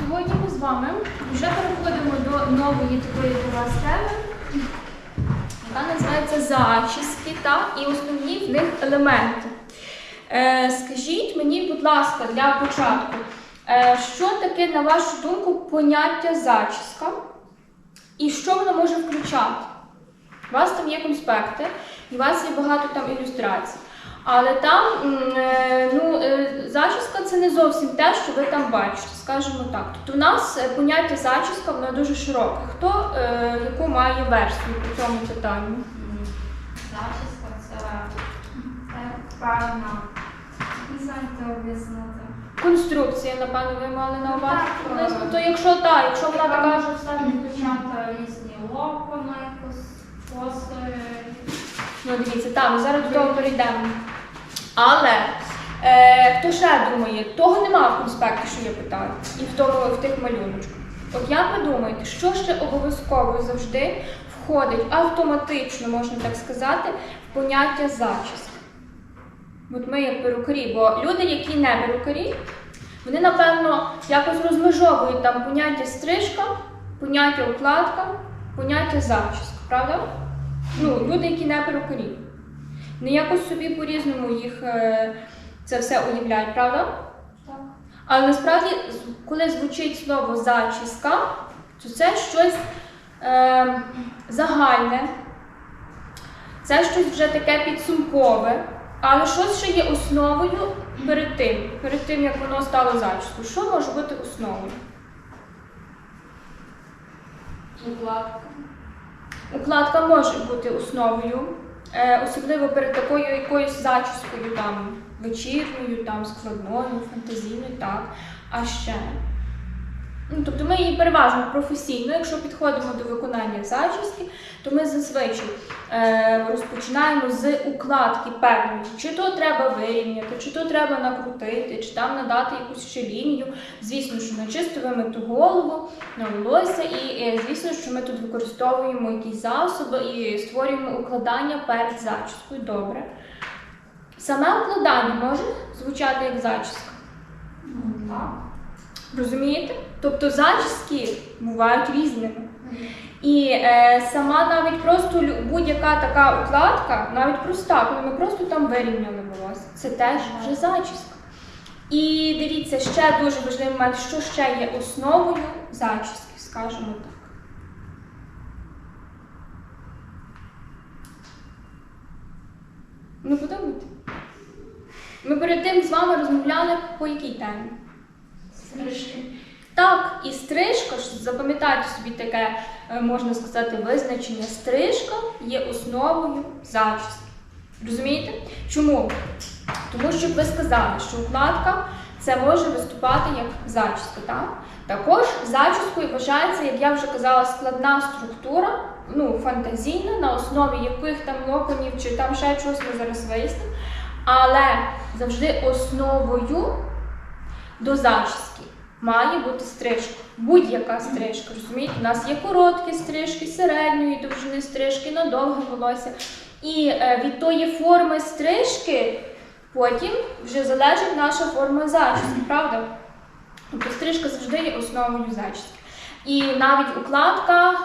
Сьогодні ми з вами вже переходимо до нової такої для вас теми, яка називається зачіски та і основні в них елементи. Е, скажіть мені, будь ласка, для початку, е, що таке, на вашу думку, поняття зачіска і що воно може включати? У вас там є конспекти, і у вас є багато там ілюстрацій. Але там е, ну, е, зачіска це не зовсім те, що ви там бачите, скажімо так. Тобто у нас е, поняття зачіска воно дуже широке. Хто яку має версію по цьому питанню? Зачіска це, певна. Об'яснити. Конструкція, напевно, ви мали на увазі. Так, е, То якщо так, якщо вона Там така. може все включати різні кос- коси. Ну, дивіться, так, ми зараз до того перейдемо. Але е, хто ще думає, того нема в конспекті, що я питаю, і в тому в тих малюночках. От як ви думаєте, що ще обов'язково завжди входить автоматично, можна так сказати, в поняття зачіски? От ми як перукарі, бо люди, які не перукарі, вони напевно якось розмежовують там поняття стрижка, поняття укладка, поняття зачіска, правда? Ну, люди, які не перукарі. Не якось собі по-різному їх е, це все уявляють, правда? Так. Але насправді, коли звучить слово зачіска, то це щось е, загальне, це щось вже таке підсумкове, але щось ще є основою перед тим, перед тим, як воно стало зачіскою. Що може бути основою? Укладка. Укладка може бути основою, особливо перед такою якоюсь зачіскою, там вечірньою, там складною, фантазійною, так. А ще. Ну, тобто ми її переважно професійно, якщо підходимо до виконання зачіски, то ми зазвичай е, розпочинаємо з укладки певної. Чи то треба вирівняти, чи то треба накрутити, чи там надати якусь ще лінію. Звісно, що на чисто вимиту голову, на волосся, і е, звісно, що ми тут використовуємо якісь засоби і створюємо укладання перед зачіскою. Добре. Саме укладання може звучати як зачіска. Так. Розумієте? Тобто зачіски бувають різними. І е, сама навіть просто будь-яка така укладка, навіть проста, коли ми просто там вирівняли волосся, це теж вже зачіска. І дивіться, ще дуже важливий момент, що ще є основою зачіски, скажімо так. Ну, подумайте. Ми перед тим з вами розмовляли по якій темі? Стрижки. Так, і стрижка, запам'ятайте собі таке, е, можна сказати, визначення. Стрижка є основою зачіски. Розумієте? Чому? Тому що ви сказали, що укладка це може виступати як зачіска. Так? Також зачіскою вважається, як я вже казала, складна структура, ну, фантазійна, на основі яких там локонів чи там ще чогось ми зараз вияснимо. Але завжди основою до зачіски має бути стрижка. Будь-яка стрижка. Розумієте? У нас є короткі стрижки, середньої довжини стрижки, на довге волосся. І е, від тої форми стрижки потім вже залежить наша форма зачіски, правда? Тобто стрижка завжди є основою зачіски. І навіть укладка,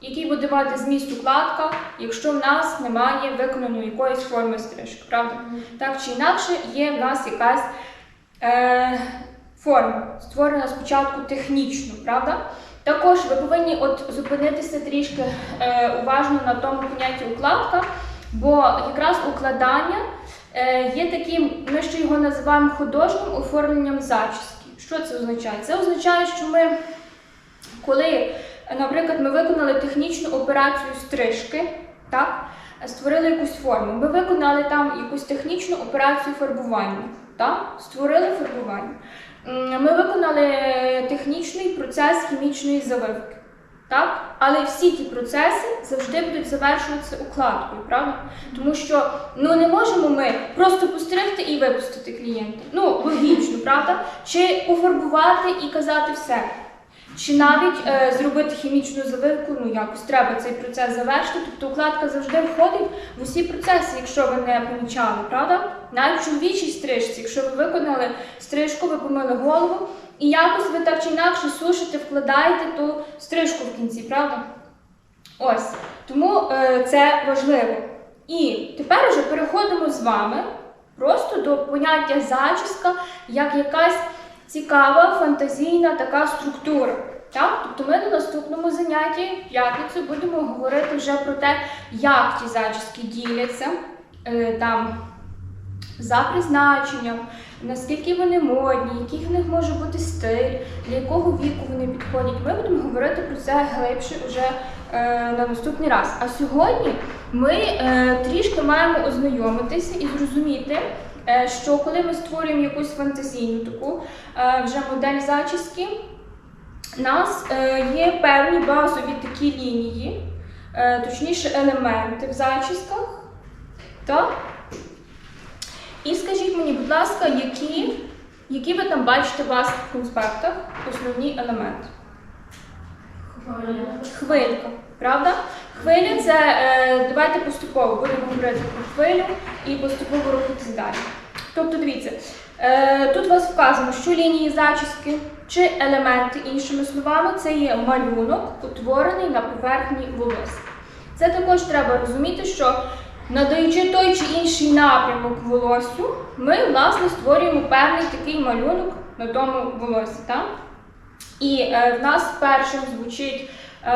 який буде мати зміст укладка, якщо в нас немає виконаної якоїсь форми стрижки, правда? Так чи інакше є в нас якась е, форма, створена спочатку технічно, правда? Також ви повинні от зупинитися трішки е, уважно на тому понятті укладка, бо якраз укладання е, є таким, ми ще його називаємо художнім оформленням зачіски. Що це означає? Це означає, що ми, коли, наприклад, ми виконали технічну операцію стрижки, так, створили якусь форму, ми виконали там якусь технічну операцію фарбування, так, створили фарбування. Ми виконали технічний процес хімічної завивки. Так? Але всі ті процеси завжди будуть завершуватися укладкою, правда? Тому що ну не можемо ми просто постригти і випустити клієнта. Ну, логічно, правда? Чи пофарбувати і казати все. Чи навіть е, зробити хімічну завивку, ну якось треба цей процес завершити. Тобто укладка завжди входить в усі процеси, якщо ви не помічали, правда? Навіть в чоловічій стрижці, якщо ви виконали стрижку, ви помили голову, і якось ви так чи інакше сушите, вкладаєте ту стрижку в кінці, правда? Ось. Тому е, це важливо. І тепер вже переходимо з вами просто до поняття зачіска як якась цікава, фантазійна така структура. Так? Тобто ми на наступному занятті в п'ятницю будемо говорити вже про те, як ті зачіски діляться е, там, за призначенням, наскільки вони модні, який в них може бути стиль, для якого віку вони підходять. Ми будемо говорити про це глибше вже е, на наступний раз. А сьогодні ми е, трішки маємо ознайомитися і зрозуміти, що коли ми створюємо якусь фантазійну таку вже модель зачіски, у нас е, є певні базові такі лінії, е, точніше елементи в зачісках. Так? І скажіть мені, будь ласка, які, які ви там бачите у вас в конспектах основні елементи? Хвилька, правда? Хвиля це е, давайте поступово будемо говорити про хвилю і поступово рухатися далі. Тобто, дивіться, тут у вас вказано, що лінії зачіски чи елементи, іншими словами, це є малюнок, утворений на поверхні волосся. Це також треба розуміти, що надаючи той чи інший напрямок волоссю, ми власне створюємо певний такий малюнок на тому волосі. Так? І е, в нас першим звучить е,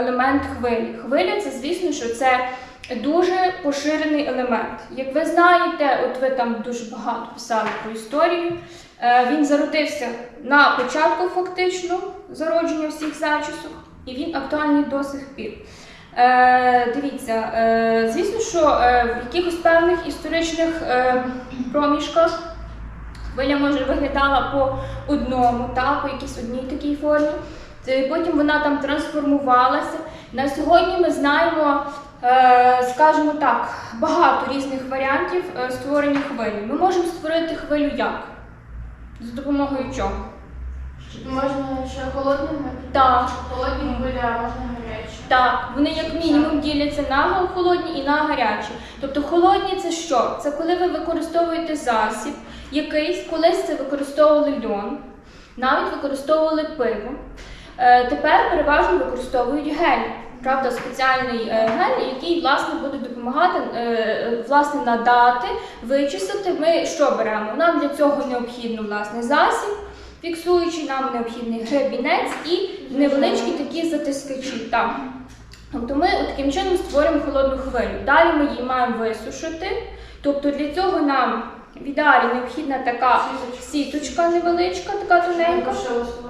елемент хвилі. Хвиля це, звісно, що це дуже поширений елемент. Як ви знаєте, от ви там дуже багато писали про історію. Е, він зародився на початку фактично зародження всіх зачісок, і він актуальний до сих пір. Е, дивіться, е, звісно, що е, в якихось певних історичних е, проміжках хвиля може виглядала по одному, та, по якійсь одній такій формі. Е, Потім вона там трансформувалася. На сьогодні ми знаємо, скажімо так, багато різних варіантів е, створення хвилі. Ми можемо створити хвилю як? За допомогою чого? Можна ще холодними? Так. Холодні хвилі, а можна гарячі. Так, вони як мінімум діляться на холодні і на гарячі. Тобто холодні це що? Це коли ви використовуєте засіб якийсь, колись це використовували льон, навіть використовували пиво. Е, тепер переважно використовують гель. Правда, спеціальний е, гель, який власне буде допомагати е, власне надати, вичистити. Ми що беремо? Нам для цього необхідно власне засіб, фіксуючий, нам необхідний гребінець і невеличкі такі затискачі. Так. Тобто ми таким чином створюємо холодну хвилю. Далі ми її маємо висушити. Тобто для цього нам в ідеалі необхідна така сіточка невеличка, така тоненька,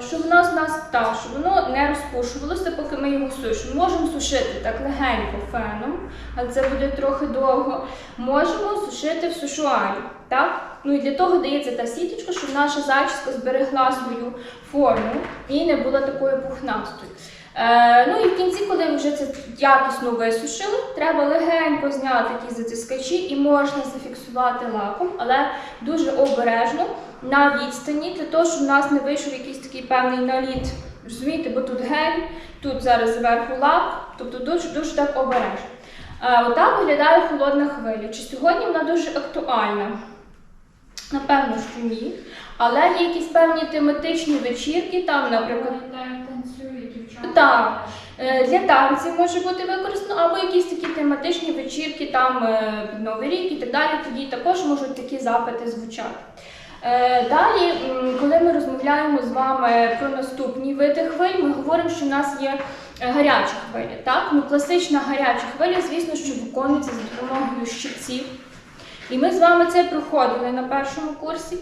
щоб в нас, нас так, щоб воно не розпушувалося, поки ми його сушимо. Можемо сушити так легенько феном, але це буде трохи довго. Можемо сушити в сушуарі. Так? Ну і для того дається та сіточка, щоб наша зачіска зберегла свою форму і не була такою пухнастою. Е, ну і в кінці, коли вже це якісно висушили, треба легенько зняти ті затискачі і можна зафіксувати лаком, але дуже обережно на відстані, для того, щоб в нас не вийшов якийсь такий певний наліт. Розумієте, бо тут гель, тут зараз зверху лак, тобто дуже дуже так обережно. Е, отак виглядає холодна хвиля. Чи сьогодні вона дуже актуальна? Напевно, що ні. Але є якісь певні тематичні вечірки, там, наприклад. Так. Е, Для танців може бути використано, або якісь такі тематичні вечірки, там е, під Новий рік і так далі. Тоді також можуть такі запити звучати. Е, Далі, коли ми розмовляємо з вами про наступні види хвиль, ми говоримо, що в нас є гаряча хвиля. Так? Ну, класична гаряча хвиля, звісно, що виконується за допомогою щипців. І ми з вами це проходили на першому курсі.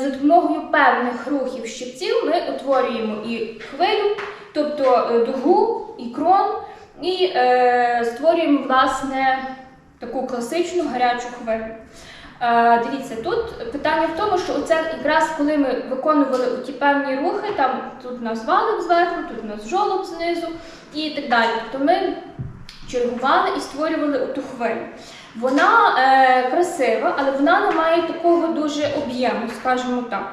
За допомогою певних рухів щипців ми утворюємо і хвилю, тобто е, дугу, і крон, і е, створюємо власне таку класичну гарячу хвилю. Е, дивіться, тут питання в тому, що оце якраз коли ми виконували ті певні рухи, там тут у нас валик зверху, тут у нас жолоб знизу і так далі. Тобто ми чергували і створювали оту хвилю. Вона е, красива, але вона не має такого дуже об'єму, скажімо так.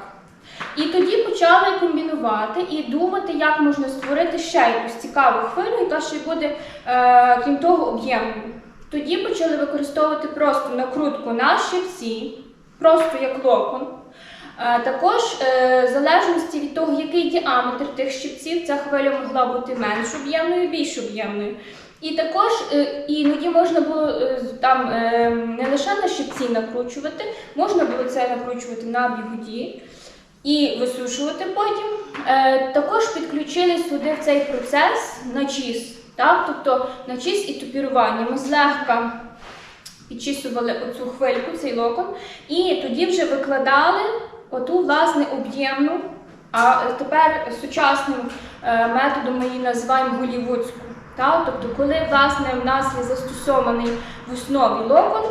І тоді почали комбінувати і думати, як можна створити ще якусь цікаву хвилю, яка ще буде, е, крім того, об'ємною. Тоді почали використовувати просто накрутку на щипці, просто як локон. Е, Також, е, в залежності від того, який діаметр тих щипців, ця хвиля могла бути менш об'ємною, більш об'ємною. І також е, іноді можна було е, там е, не лише на щипці накручувати, можна було це накручувати на бігуді і висушувати потім. Також підключили сюди в цей процес начіс, так? тобто начіс і тупірування. Ми злегка підчісували оцю хвильку, цей локон, і тоді вже викладали оту власне об'ємну, а тепер сучасним методом ми її називаємо голівудську. Так? Тобто, коли власне в нас є застосований в основі локон,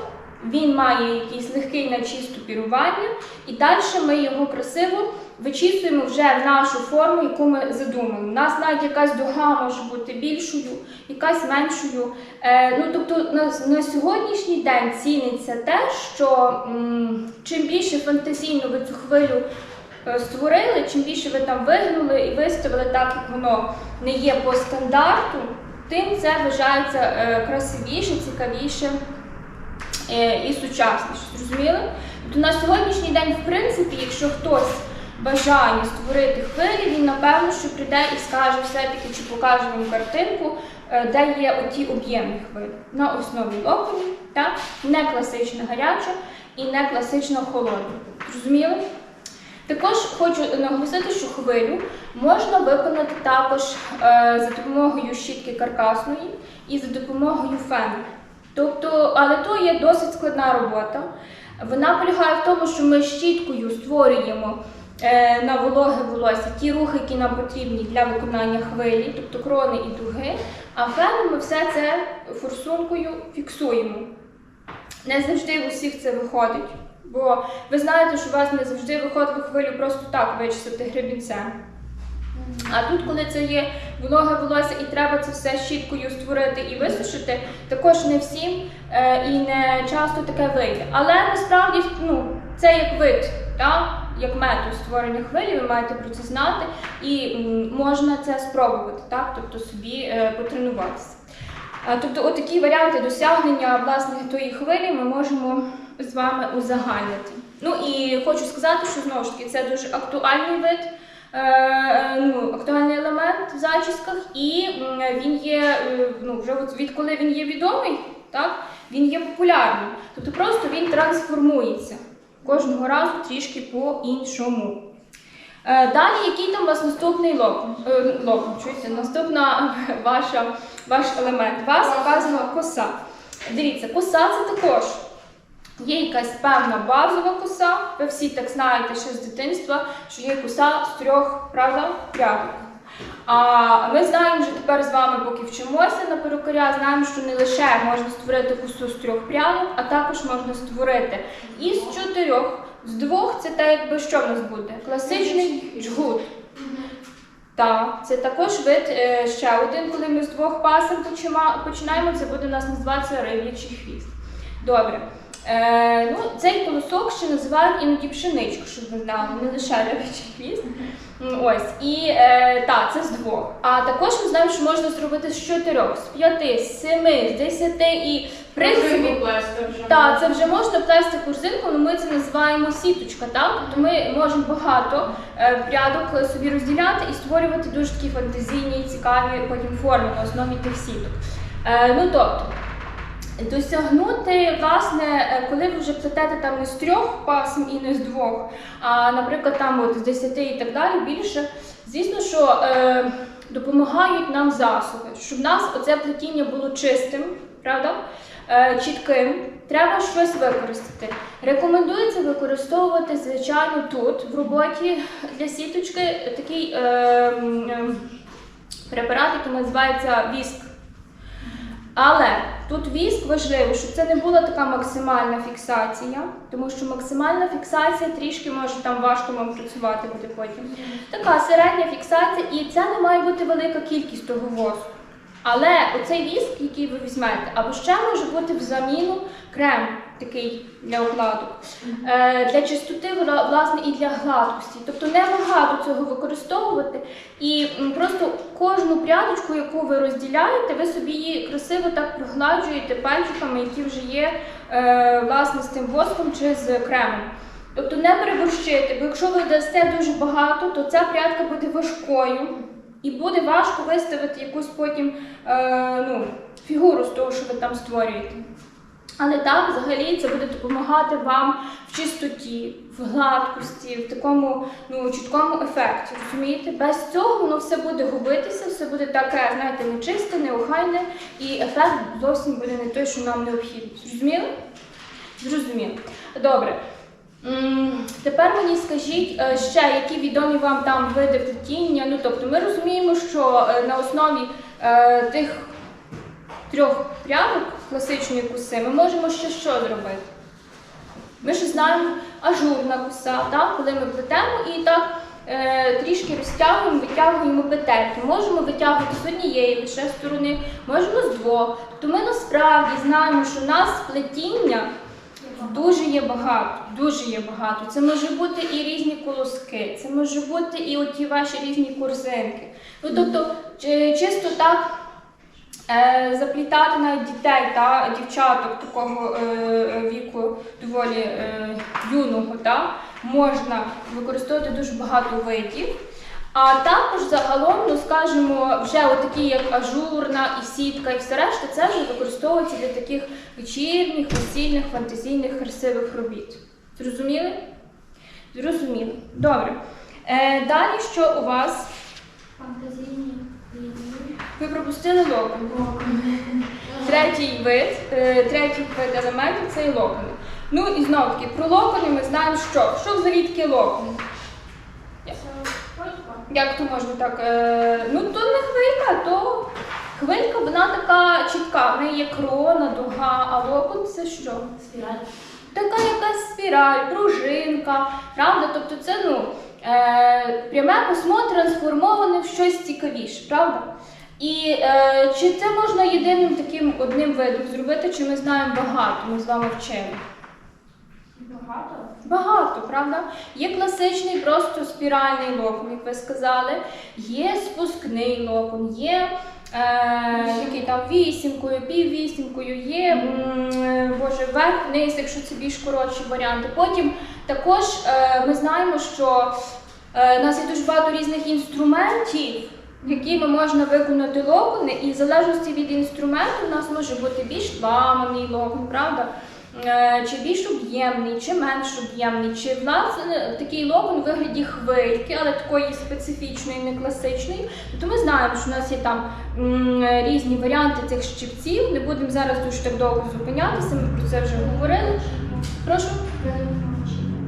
він має якийсь легкий начіс тупірування, і далі ми його красиво вичісуємо вже в нашу форму, яку ми задумали. У нас навіть якась дуга може бути більшою, якась меншою. Е, ну, тобто на, на сьогоднішній день ціниться те, що м, чим більше фантазійно ви цю хвилю е, створили, чим більше ви там вигнули і виставили так, як воно не є по стандарту, тим це вважається е, красивіше, цікавіше і сучасніше. Зрозуміли? Тобто на сьогоднішній день, в принципі, якщо хтось бажає створити хвилі, він напевно що прийде і скаже все-таки, чи покаже вам картинку, е, де є оті об'ємні хвилі на основі локоні, так? не класична гаряча і не класично холодна. Зрозуміли? Також хочу наголосити, що хвилю можна виконати також е, за допомогою щітки каркасної і за допомогою фену. Тобто, але то є досить складна робота. Вона полягає в тому, що ми щіткою створюємо е, на вологе волосся ті рухи, які нам потрібні для виконання хвилі, тобто крони і дуги, а феном ми все це форсункою фіксуємо. Не завжди в усіх це виходить, бо ви знаєте, що у вас не завжди виходить хвилю просто так вичистити гребінцем. А тут, коли це є вологе волосся і треба це все щіткою створити і висушити, також не всім е, і не часто таке вийде. Але насправді ну, це як вид, так? як метод створення хвилі, ви маєте про це знати, і можна це спробувати, так? тобто собі е, потренуватися. Е, Тобто, отакі варіанти досягнення власне тої хвилі ми можемо з вами узагальнити. Ну і хочу сказати, що знову ж таки це дуже актуальний вид, е, ну, актуальний елемент в зачісках, і він є е, ну, вже відколи він є відомий, так, він є популярним. Тобто просто він трансформується кожного разу трішки по-іншому. Е, Далі, який там у вас наступний локон? Е, локон, чуєте? Наступна ваша, ваш елемент. Вас вказана коса. Дивіться, коса це також. Є якась певна базова коса. Ви всі так знаєте ще з дитинства, що є коса з трьох, правда, прядок. А ми знаємо вже тепер з вами, поки вчимося на перукаря, знаємо, що не лише можна створити косу з трьох прядок, а також можна створити і з чотирьох. З двох це те, якби що в нас буде? Класичний жгут. Так, це також вид е, ще один, коли ми з двох пасем починаємо, це буде у нас називатися риб'ячий хвіст. Добре. Е, ну, цей колосок ще називають іноді пшеничку, щоб ви знали, не лише риб'ячий хвіст. Ось, і е, так, це з двох. А також ми знаємо, що можна зробити з чотирьох, з п'яти, з семи, з десяти і в принципі. Так, це вже можна плести корзинку, але ми це називаємо сіточка, так? Тобто ми можемо багато е, прядок собі розділяти і створювати дуже такі фантазійні, цікаві потім форми на основі тих сіток. Е, ну тобто, досягнути, власне, е, коли ви вже плетете там не з трьох пасм і не з двох, а, наприклад, там от з десяти і так далі більше, звісно, що е, допомагають нам засоби, щоб в нас оце плетіння було чистим, правда? Е, чітким, треба щось використати. Рекомендується використовувати, звичайно, тут в роботі для сіточки такий е, ем, препарат, який називається віск. Але тут віск важливо, щоб це не була така максимальна фіксація, тому що максимальна фіксація трішки може там важко вам працювати буде потім. Така середня фіксація, і це не має бути велика кількість того воску. Але оцей віск, який ви візьмете, або ще може бути в заміну крем такий для укладок, е, для чистоти, власне, і для гладкості. Тобто не багато цього використовувати. І просто кожну прядочку, яку ви розділяєте, ви собі її красиво так прогладжуєте пальчиками, які вже є е, власне з тим воском чи з кремом. Тобто не переборщити, бо якщо ви дасте дуже багато, то ця прядка буде важкою і буде важко виставити якусь потім е, ну, фігуру з того, що ви там створюєте. Але так, взагалі, це буде допомагати вам в чистоті, в гладкості, в такому ну, чіткому ефекті. Розумієте? Без цього воно все буде губитися, все буде таке, знаєте, нечисте, неохайне, і ефект зовсім буде не той, що нам необхідно. Зрозуміли? Зрозуміло. Добре. Тепер мені скажіть е, ще, які відомі вам там види плетіння. Ну, тобто ми розуміємо, що е, на основі е, тих трьох прядок класичної коси ми можемо ще що зробити? Ми ж знаємо ажурна коса, так? коли ми плетемо і так е, трішки розтягуємо, витягуємо петельки. Можемо витягувати з однієї лише сторони, можемо з двох. Тобто ми насправді знаємо, що у нас плетіння дуже є багато, дуже є багато. Це може бути і різні колоски, це може бути і оті ваші різні корзинки. Ну тобто, чисто так е, заплітати навіть дітей та дівчаток такого е, віку доволі е, юного, та, можна використовувати дуже багато видів. А також загалом, ну скажімо, вже отакі, як ажурна і сітка, і все решта, це вже використовується для таких вечірніх, весільних, фантазійних, красивих робіт. Зрозуміли? Зрозуміли. Добре. Е, далі що у вас? Фантазійні лінії. Ви пропустили локон. Третій вид, е, третій вид елементів це і локони. Ну і знову таки, про локони ми знаємо, що. Що взагалі таке локон? Як то можна так? Е, ну то не хвилька, то хвилька, вона така чітка. В неї є крона, дуга, а локон це що? Спіраль. Така якась спіраль, пружинка, правда? Тобто це ну, е, пряме письмо трансформоване в щось цікавіше, правда? І е, чи це можна єдиним таким одним видом зробити, чи ми знаємо багато, ми з вами вчимо? Багато. Багато, правда? Є класичний просто спіральний локон, як ви сказали, є спускний локон, є е, який там вісімкою, піввісімкою, є м, е, боже, верх-вниз, якщо це більш коротші варіанти. Потім також е, ми знаємо, що е, у нас є дуже багато різних інструментів. Якими можна виконати локони, і в залежності від інструменту у нас може бути більш ламаний локон, правда? Е, чи більш об'ємний, чи менш об'ємний, чи власне такий локон у вигляді хвильки, але такої специфічної, не класичної. Тобто ми знаємо, що у нас є там різні варіанти цих щипців. Не будемо зараз дуже так довго зупинятися, ми про це вже говорили. Прошу.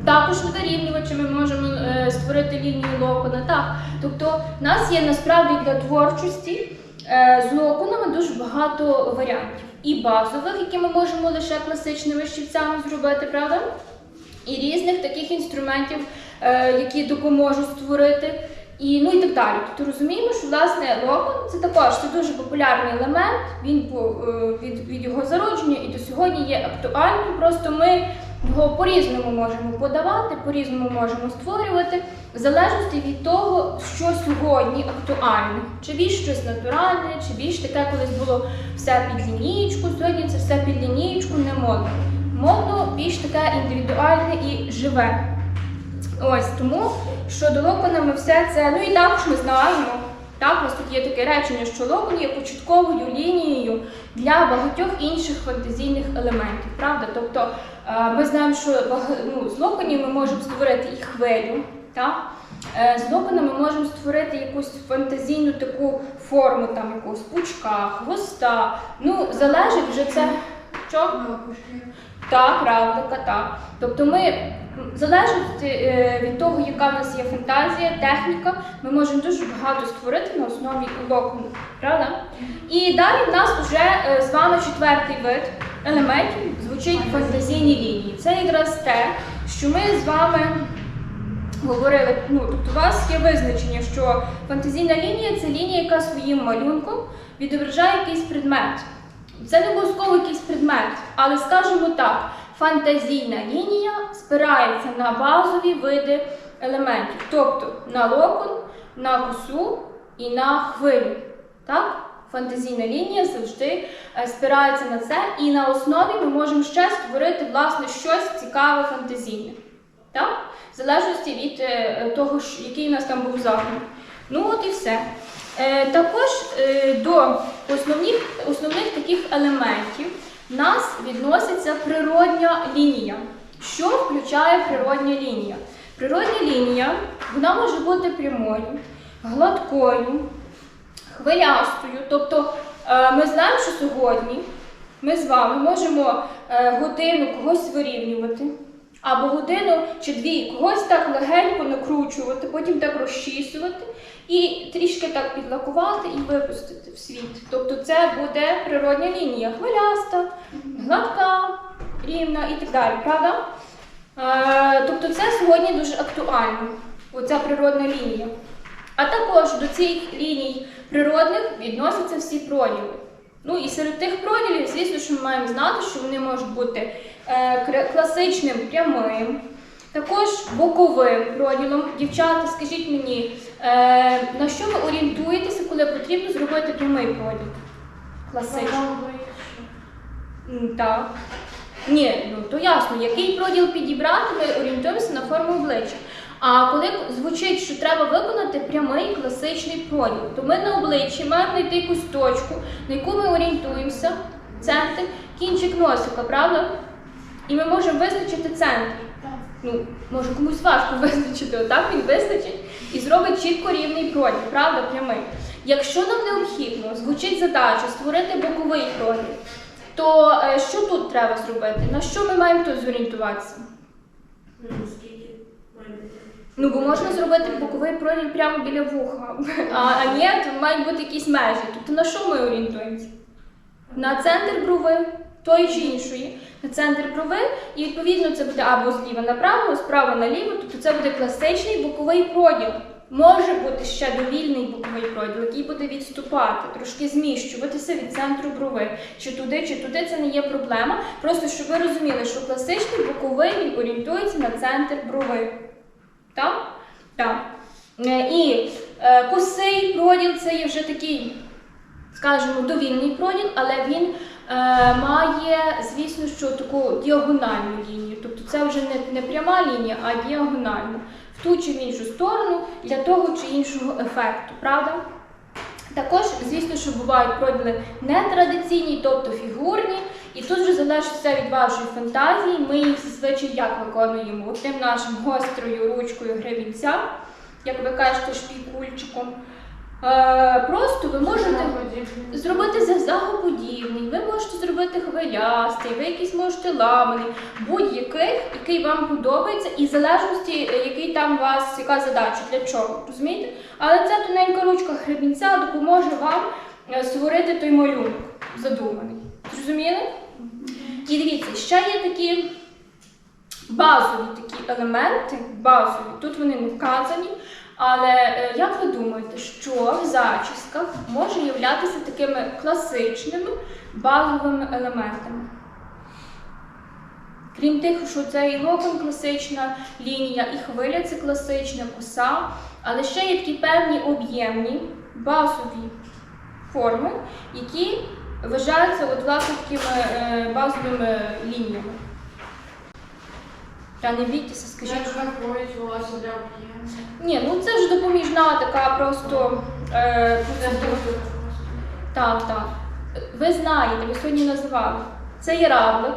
Також вирівнювачі ми можемо е, створити лінію локона. Так. Тобто, в нас є насправді для творчості е, з локонами дуже багато варіантів. І базових, які ми можемо лише класичними щипцями зробити, правда? І різних таких інструментів, е, які допоможуть створити. І, ну і так далі. Тобто розуміємо, що власне логон це також це дуже популярний елемент. Він по, е, від, від його зародження і до сьогодні є актуальним. Просто ми його по-різному можемо подавати, по-різному можемо створювати, в залежності від того, що сьогодні актуальне. Чи більш щось натуральне, чи більш таке колись було все під лінійку. Сьогодні це все під лінійку не модно. Модно більш таке індивідуальне і живе. Ось тому, що до локона ми все це. Ну і також ми знаємо. Так, у нас тут є таке речення, що локон є початковою лінією для багатьох інших фантазійних елементів, правда? Тобто е, ми знаємо, що ну, з локонів ми можемо створити і хвилю, так? Е, З локона ми можемо створити якусь фантазійну таку форму, там якогось пучка, хвоста. Ну, залежить вже це. Що? Так, правда, кота. Тобто ми залежить е, від того, яка в нас є фантазія, техніка, ми можемо дуже багато створити на основі локону. Правда? І далі в нас вже е, з вами четвертий вид елементів звучить фантазійні лінії. Це якраз те, що ми з вами говорили. Ну, тобто у вас є визначення, що фантазійна лінія це лінія, яка своїм малюнком відображає якийсь предмет. Це не обов'язково якийсь предмет, але скажімо так, фантазійна лінія спирається на базові види елементів, тобто на локон, на косу і на хвилю. Так? Фантазійна лінія завжди е, спирається на це, і на основі ми можемо ще створити власне щось цікаве фантазійне. Так? В залежності від е, того, який у нас там був заклад. Ну от і все. Е, також до основних, основних таких елементів нас відноситься природня лінія. Що включає природня лінія? Природня лінія вона може бути прямою, гладкою, хвилястою. Тобто е, ми знаємо, що сьогодні ми з вами можемо е, годину когось вирівнювати, або годину чи дві когось так легенько накручувати, потім так розчісувати і трішки так підлакувати і випустити в світ. Тобто це буде природня лінія, хвиляста, гладка, рівна і так далі, правда? Е, тобто це сьогодні дуже актуально, оця природна лінія. А також до цих ліній природних відносяться всі проділи. Ну і серед тих проділів, звісно, що ми маємо знати, що вони можуть бути класичним прямим, також боковим проділом. Дівчата, скажіть мені, е, на що ви орієнтуєтеся, коли потрібно зробити прямий проділ? Класичний. Так. Ні, ну то ясно, який проділ підібрати, ми орієнтуємося на форму обличчя. А коли звучить, що треба виконати прямий класичний проділ, то ми на обличчі маємо знайти якусь точку, на яку ми орієнтуємося, центр, кінчик носика, правда? І ми можемо визначити центр. Ну, може комусь важко визначити, отак він визначить і зробить чітко рівний проділ, правда, прямий. Якщо нам необхідно звучить задача створити боковий проділ, то е, що тут треба зробити? На що ми маємо тут зорієнтуватися? Ну, бо можна зробити боковий проділ прямо біля вуха, а, а ні, то мають бути якісь межі. Тобто на що ми орієнтуємося? На центр брови тої чи іншої, на центр брови, і відповідно це буде або зліва направо, справа наліво, тобто це буде класичний боковий проділ. Може бути ще довільний боковий проділ, який буде відступати, трошки зміщуватися від центру брови. Чи туди, чи туди це не є проблема. Просто щоб ви розуміли, що класичний боковий він орієнтується на центр брови. Так? Так. Е, І е, косий проділ це є вже такий, скажімо, довільний проділ, але він має, звісно, що таку діагональну лінію. Тобто це вже не, не пряма лінія, а діагональна. В ту чи в іншу сторону для того чи іншого ефекту, правда? Також, звісно, що бувають проділи нетрадиційні, тобто фігурні, і тут вже залежить все від вашої фантазії. Ми їх зазвичай як виконуємо тим нашим гострою ручкою гребінця, як ви кажете, шпікульчиком. Е, просто ви можете зробити зигзагоподібний, ви можете зробити хвилястий, ви якийсь можете ламаний, будь-який, який вам подобається, і в залежності, е, який там у вас, яка задача, для чого, розумієте? Але ця тоненька ручка гребінця допоможе вам е, створити той малюнок задуманий. Зрозуміли? І дивіться, ще є такі базові такі елементи, базові, тут вони не вказані. Але е, як ви думаєте, що в зачісках може являтися такими класичними базовими елементами? Крім тих, що це і локон класична лінія, і хвиля це класична коса, але ще є такі певні об'ємні базові форми, які вважаються от, власне такими е, базовими лініями. Та не бійтеся, скажіть. що- ні, ну це ж допоміжна така просто е, процедура. Так, так. Ви знаєте, ви сьогодні називали. Це є равлик,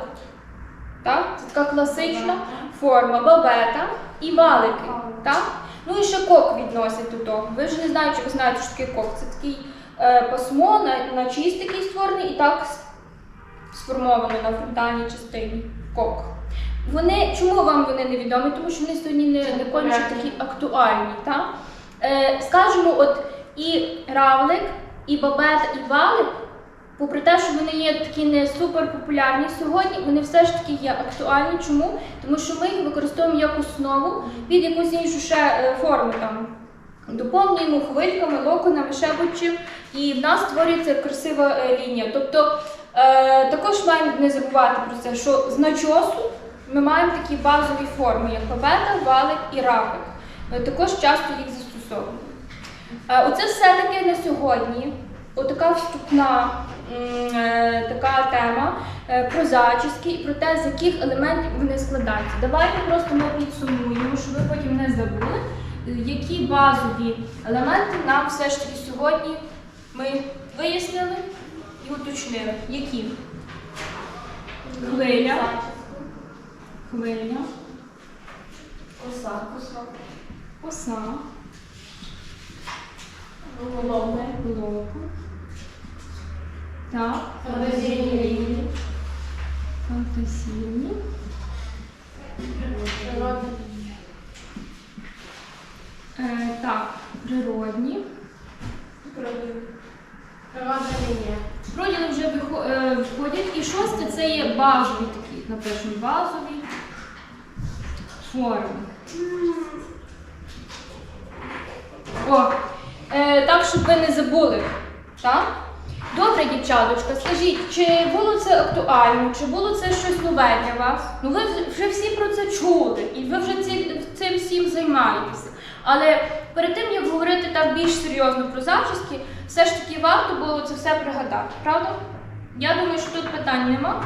так? Це така класична форма бабета і валики. Так? Ну і ще кок відносять до того. Ви ж не знаєте, чи ви знаєте, що таке кок. Це такий е, пасмо на, на чисть такий створений і так сформовано на фронтальній частині кок. Вони чому вам вони невідомі? Тому що вони сьогодні не, не конче такі актуальні. Так? Е, скажімо, от і равлик, і бабет, і валик, попри те, що вони є такі не супер популярні сьогодні, вони все ж таки є актуальні. Чому? Тому що ми їх використовуємо як основу під якусь іншу ще е, форму там. Доповнюємо хвильками, локонами, ще і в нас створюється красива е, лінія. Тобто е, також маємо не забувати про це, що з начосу ми маємо такі базові форми, як бабета, валик і равлик. Е, Також часто їх застосовуємо. Е, Оце все-таки на сьогодні. Отака вступна е, така тема е, про зачіски і про те, з яких елементів вони складаються. Давайте просто ми підсумуємо, щоб ви потім не забули, які базові елементи нам все ж таки сьогодні ми вияснили і уточнили. Які? Хвиля. Хвиля. Коса. Коса. Коса. Головне. Головка. Так. Фантазійні. Фантазійні. Природне. Е, так, природні. Природна лінія. Проділи вже е, входять. І шосте це є базові такі, напишемо, базові форми. О, е, так, щоб ви не забули. Так? Добре, дівчаточка, скажіть, чи було це актуально, чи було це щось нове для вас? Ну ви вже- всі про це чули, і ви вже ці- цим всім займаєтеся. Але перед тим, як говорити так більш серйозно про зачіски, все ж таки варто було це все пригадати, правда? Я думаю, що тут питань нема.